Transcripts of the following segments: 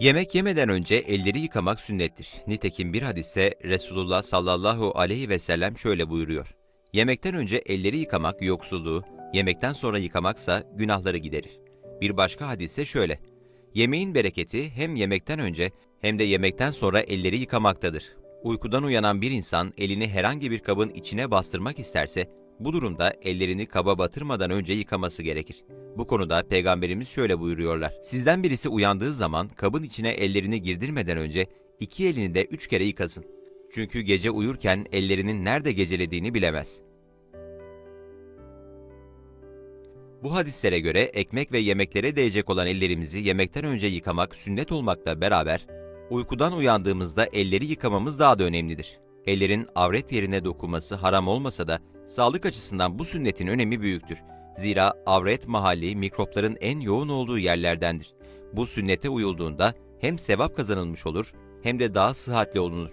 Yemek yemeden önce elleri yıkamak sünnettir. Nitekim bir hadiste Resulullah sallallahu aleyhi ve sellem şöyle buyuruyor. Yemekten önce elleri yıkamak yoksulluğu, yemekten sonra yıkamaksa günahları giderir. Bir başka hadise şöyle. Yemeğin bereketi hem yemekten önce hem de yemekten sonra elleri yıkamaktadır. Uykudan uyanan bir insan elini herhangi bir kabın içine bastırmak isterse, bu durumda ellerini kaba batırmadan önce yıkaması gerekir. Bu konuda Peygamberimiz şöyle buyuruyorlar. Sizden birisi uyandığı zaman kabın içine ellerini girdirmeden önce iki elini de üç kere yıkasın. Çünkü gece uyurken ellerinin nerede gecelediğini bilemez. Bu hadislere göre ekmek ve yemeklere değecek olan ellerimizi yemekten önce yıkamak sünnet olmakla beraber, uykudan uyandığımızda elleri yıkamamız daha da önemlidir. Ellerin avret yerine dokunması haram olmasa da sağlık açısından bu sünnetin önemi büyüktür. Zira avret mahalli mikropların en yoğun olduğu yerlerdendir. Bu sünnete uyulduğunda hem sevap kazanılmış olur hem de daha sıhhatli olunur.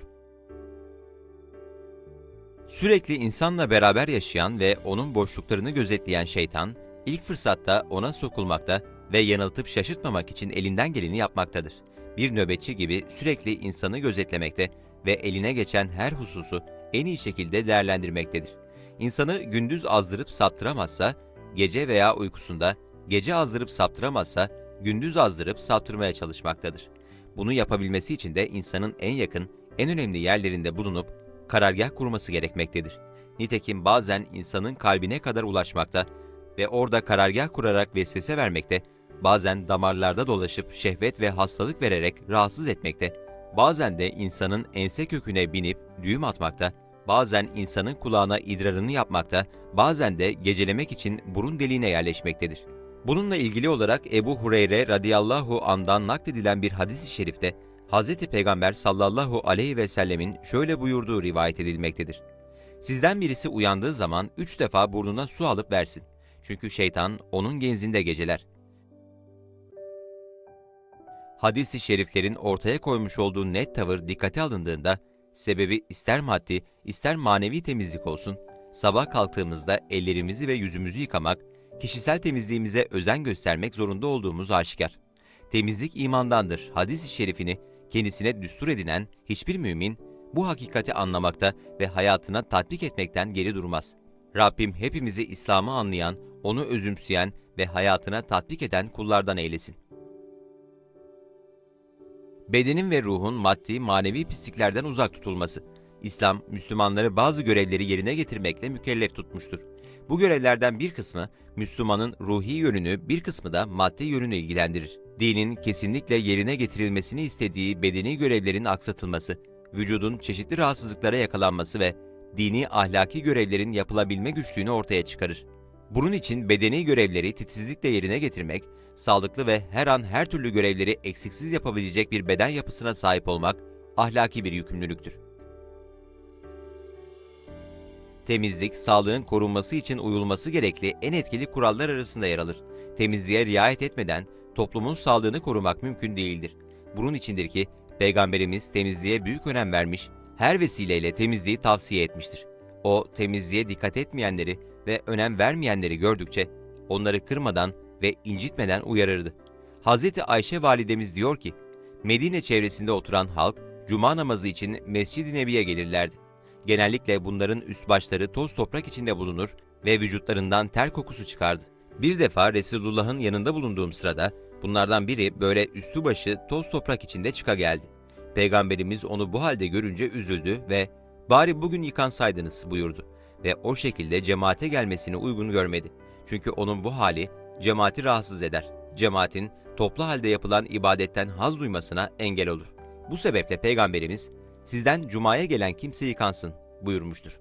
Sürekli insanla beraber yaşayan ve onun boşluklarını gözetleyen şeytan, ilk fırsatta ona sokulmakta ve yanıltıp şaşırtmamak için elinden geleni yapmaktadır. Bir nöbetçi gibi sürekli insanı gözetlemekte ve eline geçen her hususu en iyi şekilde değerlendirmektedir. İnsanı gündüz azdırıp saptıramazsa, gece veya uykusunda, gece azdırıp saptıramazsa, gündüz azdırıp saptırmaya çalışmaktadır. Bunu yapabilmesi için de insanın en yakın, en önemli yerlerinde bulunup karargah kurması gerekmektedir. Nitekim bazen insanın kalbine kadar ulaşmakta ve orada karargah kurarak vesvese vermekte, bazen damarlarda dolaşıp şehvet ve hastalık vererek rahatsız etmekte, bazen de insanın ense köküne binip düğüm atmakta, bazen insanın kulağına idrarını yapmakta, bazen de gecelemek için burun deliğine yerleşmektedir. Bununla ilgili olarak Ebu Hureyre radıyallahu andan nakledilen bir hadis-i şerifte Hz. Peygamber sallallahu aleyhi ve sellemin şöyle buyurduğu rivayet edilmektedir. Sizden birisi uyandığı zaman üç defa burnuna su alıp versin. Çünkü şeytan onun genzinde geceler. Hadis-i şeriflerin ortaya koymuş olduğu net tavır dikkate alındığında, sebebi ister maddi, ister manevi temizlik olsun, sabah kalktığımızda ellerimizi ve yüzümüzü yıkamak, kişisel temizliğimize özen göstermek zorunda olduğumuz aşikar. Temizlik imandandır hadis-i şerifini kendisine düstur edinen hiçbir mümin bu hakikati anlamakta ve hayatına tatbik etmekten geri durmaz. Rabbim hepimizi İslam'ı anlayan, onu özümseyen ve hayatına tatbik eden kullardan eylesin. Bedenin ve ruhun maddi, manevi pisliklerden uzak tutulması. İslam, Müslümanları bazı görevleri yerine getirmekle mükellef tutmuştur. Bu görevlerden bir kısmı Müslümanın ruhi yönünü, bir kısmı da maddi yönünü ilgilendirir. Dinin kesinlikle yerine getirilmesini istediği bedeni görevlerin aksatılması, vücudun çeşitli rahatsızlıklara yakalanması ve dini ahlaki görevlerin yapılabilme güçlüğünü ortaya çıkarır. Bunun için bedeni görevleri titizlikle yerine getirmek, sağlıklı ve her an her türlü görevleri eksiksiz yapabilecek bir beden yapısına sahip olmak ahlaki bir yükümlülüktür. Temizlik, sağlığın korunması için uyulması gerekli en etkili kurallar arasında yer alır. Temizliğe riayet etmeden toplumun sağlığını korumak mümkün değildir. Bunun içindir ki Peygamberimiz temizliğe büyük önem vermiş, her vesileyle temizliği tavsiye etmiştir. O temizliğe dikkat etmeyenleri ve önem vermeyenleri gördükçe onları kırmadan ve incitmeden uyarırdı. Hazreti Ayşe validemiz diyor ki, Medine çevresinde oturan halk cuma namazı için Mescid-i Nebi'ye gelirlerdi. Genellikle bunların üst başları toz toprak içinde bulunur ve vücutlarından ter kokusu çıkardı. Bir defa Resulullah'ın yanında bulunduğum sırada bunlardan biri böyle üstü başı toz toprak içinde çıka geldi. Peygamberimiz onu bu halde görünce üzüldü ve bari bugün yıkansaydınız buyurdu ve o şekilde cemaate gelmesini uygun görmedi. Çünkü onun bu hali cemaati rahatsız eder. Cemaatin toplu halde yapılan ibadetten haz duymasına engel olur. Bu sebeple Peygamberimiz sizden cumaya gelen kimse yıkansın buyurmuştur.